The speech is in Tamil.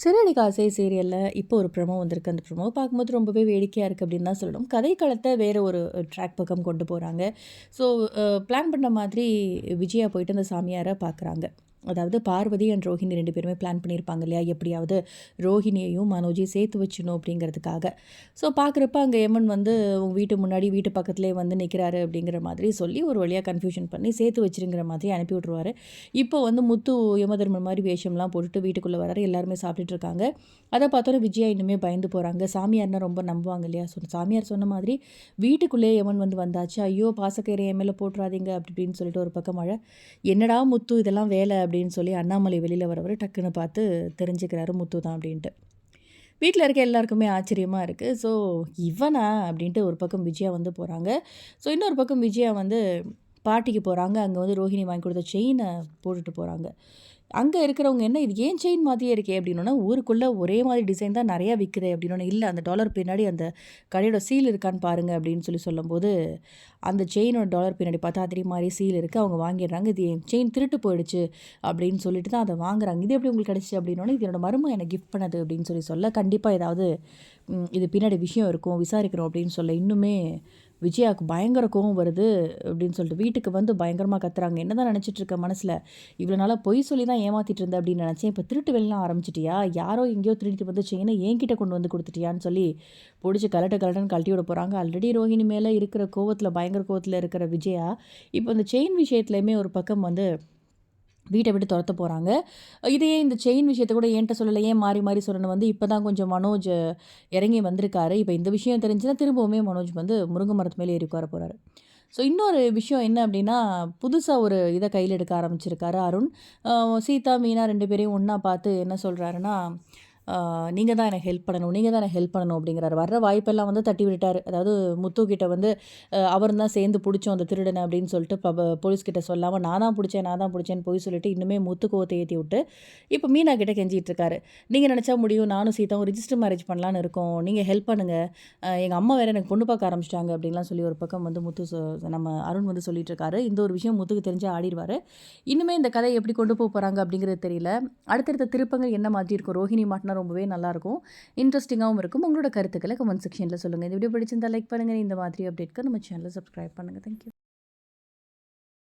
சிறடி காசை சீரியலில் இப்போ ஒரு ப்ரமோ வந்திருக்கு. அந்த ப்ரமோ பார்க்கும்போது ரொம்பவே வேடிக்கையாக இருக்குது அப்படின்னு தான் சொல்லணும். கதை களத்தை வேறு ஒரு ட்ராக் பக்கம் கொண்டு போகிறாங்க ஸோ பிளான் பண்ண மாதிரி விஜயா போயிட்டு அந்த சாமியாரை பார்க்குறாங்க. அதாவது பார்வதி அண்ட் ரோஹிணி ரெண்டு பேருமே பிளான் பண்ணியிருப்பாங்க இல்லையா? எப்படியாவது ரோஹிணியையும் மனோஜையும் சேர்த்து வச்சிடணும் அப்படிங்கிறதுக்காக. ஸோ பார்க்குறப்ப அங்கே எமன் வந்து உங்கள் வீட்டு முன்னாடி வீட்டு பக்கத்துலேயே வந்து நிற்கிறாரு அப்படிங்கிற மாதிரி சொல்லி ஒரு வழியாக கன்ஃபியூஷன் பண்ணி சேர்த்து வச்சுருங்கிற மாதிரி அனுப்பி விட்ருவார் இப்போ வந்து முத்து யமதர்மன் மாதிரி வேஷம்லாம் போட்டுட்டு வீட்டுக்குள்ளே வராரு. எல்லாருமே சாப்பிட்டுட்டு இருக்காங்க. அதை பார்த்தோன்னே விஜயா இன்னுமே பயந்து போகிறாங்க சாமியார்னா ரொம்ப நம்புவாங்க இல்லையா? ஸோ சாமியார் சொன்ன மாதிரி வீட்டுக்குள்ளேயே யமன் வந்து வந்தாச்சு. ஐயோ பாசக்கயிறை என் மேலே போட்டுறாதீங்க அப்படின்னு சொல்லிட்டு ஒரு பக்கம் மழை. என்னடா முத்து இதெல்லாம் வேலை அப்படின்னு சொல்லி அண்ணாமலை வெளியில் வரவர் டக்குன்னு பார்த்து தெரிஞ்சுக்கிறாரு முத்து தான் அப்படின்ட்டு. வீட்டில் இருக்க எல்லாருக்குமே ஆச்சரியமாக இருக்குது ஸோ இவனா அப்படின்ட்டு ஒரு பக்கம் விஜயா வந்து போகிறாங்க ஸோ இன்னொரு பக்கம் விஜயா வந்து பாட்டிக்கு போகிறாங்க அங்கே வந்து ரோஹிணி வாங்கி கொடுத்த செயினை போட்டுட்டு போகிறாங்க அங்கே இருக்கிறவங்க என்ன இது ஏன் செயின் மாதிரியே இருக்கே அப்படின்னா ஊருக்குள்ளே ஒரே மாதிரி டிசைன் தான் நிறையா விற்குது அப்படின்னா இல்லை. அந்த டாலர் பின்னாடி அந்த கடையோட சீல் இருக்கான்னு பாருங்கள் அப்படின்னு சொல்லி சொல்லும்போது அந்த செயினோட டாலர் பின்னாடி பார்த்தா அதே மாதிரி சீல் இருக்குது அவங்க வாங்கிடுறாங்க. இது என் செயின் திருட்டு போயிடுச்சு அப்படின்னு சொல்லிட்டு தான் அதை வாங்குறாங்க. இது எப்படி உங்களுக்கு கிடச்சி அப்படின்னா இது என்னோட மருமை எனக்கு கிஃப்ட் பண்ணது அப்படின்னு சொல்லி சொல்ல கண்டிப்பாக ஏதாவது இது பின்னாடி விஷயம் இருக்கும் விசாரிக்கிறோம் அப்படின்னு சொல்ல இன்னுமே விஜயாவுக்கு பயங்கர கோவம் வருது அப்படின்னு சொல்லிட்டு வீட்டுக்கு வந்து பயங்கரமாக கத்துறாங்க. என்ன தான் நினச்சிட்ருக்க மனசில்? இவ்வளோ நாளாக பொய் சொல்லி தான் ஏமாற்றிட்டு இருந்தேன் அப்படின்னு நினச்சேன். இப்போ திருட்டு வெளிலாம் ஆரம்பிச்சிட்டியா? யாரோ எங்கேயோ திருட்டு வந்து செயினை என்கிட்ட கொண்டு வந்து கொடுத்துட்டியான்னு சொல்லி பிடிச்சி கலட்ட கலட்டன்னு கழட்டி விட போகிறாங்க ஆல்ரெடி ரோஹிணி மேலே இருக்கிற கோவத்தில் பயங்கர கோவத்தில் இருக்கிற விஜயா இப்போ இந்த செயின் விஷயத்துலையுமே ஒரு பக்கம் வந்து வீட்டை விட்டு துரத்த போகிறாங்க இதையே இந்த செயின் விஷயத்தை கூட என்கிட்ட சொல்லலை. ஏன் மாறி மாறி சொல்லணும்? வந்து இப்போ தான் கொஞ்சம் மனோஜ் இறங்கி வந்திருக்காரு. இப்போ இந்த விஷயம் தெரிஞ்சுன்னா திரும்பவுமே மனோஜ் வந்து முருங்கை மரத்து மேலே ஏறி உட்கார போகிறாரு ஸோ இன்னொரு விஷயம் என்ன அப்படின்னா புதுசாக ஒரு இதை கையில் எடுக்க ஆரம்பிச்சிருக்காரு அருண். சீதா மீனா ரெண்டு பேரையும் ஒன்றா பார்த்து என்ன சொல்கிறாருன்னா நீங்கள் தான் எனக்கு ஹெல்ப் பண்ணணும் நீங்கள் தான் எனக்கு ஹெல்ப் பண்ணணும் அப்படிங்கிறார். வர்ற வாய்ப்பெல்லாம் வந்து தட்டி விட்டார் அதாவது முத்து கிட்ட வந்து அவர் தான் சேர்ந்து பிடிச்சோம் அந்த திருடனை அப்படின்னு சொல்லிட்டு போலீஸ்கிட்ட சொல்லாமல் நான் தான் பிடிச்சேன் நான் தான் பிடிச்சேன்னு போய் சொல்லிட்டு இன்னுமே முத்து கோவத்தை ஏற்றி விட்டு இப்போ மீனா கிட்ட கெஞ்சிட்டு இருக்காரு. நீங்கள் நினச்சா முடியும் நானும் சீதாவும் ரிஜிஸ்டர் மேரேஜ் பண்ணலான்னு இருக்கோம். நீங்கள் ஹெல்ப் பண்ணுங்கள் எங்கள் அம்மா வேறு எனக்கு பொண்ணு பார்க்க ஆரம்பிச்சிட்டாங்க அப்படின்லாம் சொல்லி ஒரு பக்கம் வந்து முத்து நம்ம அருண் வந்து சொல்லிட்டு இருக்காரு. இந்த ஒரு விஷயம் முத்துக்கு தெரிஞ்சு ஆடிடுவார் இன்னுமே இந்த கதையை எப்படி கொண்டு போக போகிறாங்க அப்படிங்கிறது தெரியல. அடுத்தடுத்த திருப்பங்கள் என்ன மாதிரி இருக்கும்? ரோஹிணி மாட்டினா பண்ணால் ரொம்பவே நல்லாயிருக்கும். இன்ட்ரெஸ்டிங்காகவும் இருக்கும். உங்களோட கருத்துக்களை கமெண்ட் செக்ஷனில் சொல்லுங்கள் இந்த வீடியோ பிடிச்சிருந்தால் லைக் பண்ணுங்கள் இந்த மாதிரி அப்டேட்க்கு நம்ம சேனலை சப்ஸ்கிரைப் பண்ணுங்கள் தேங்க்யூ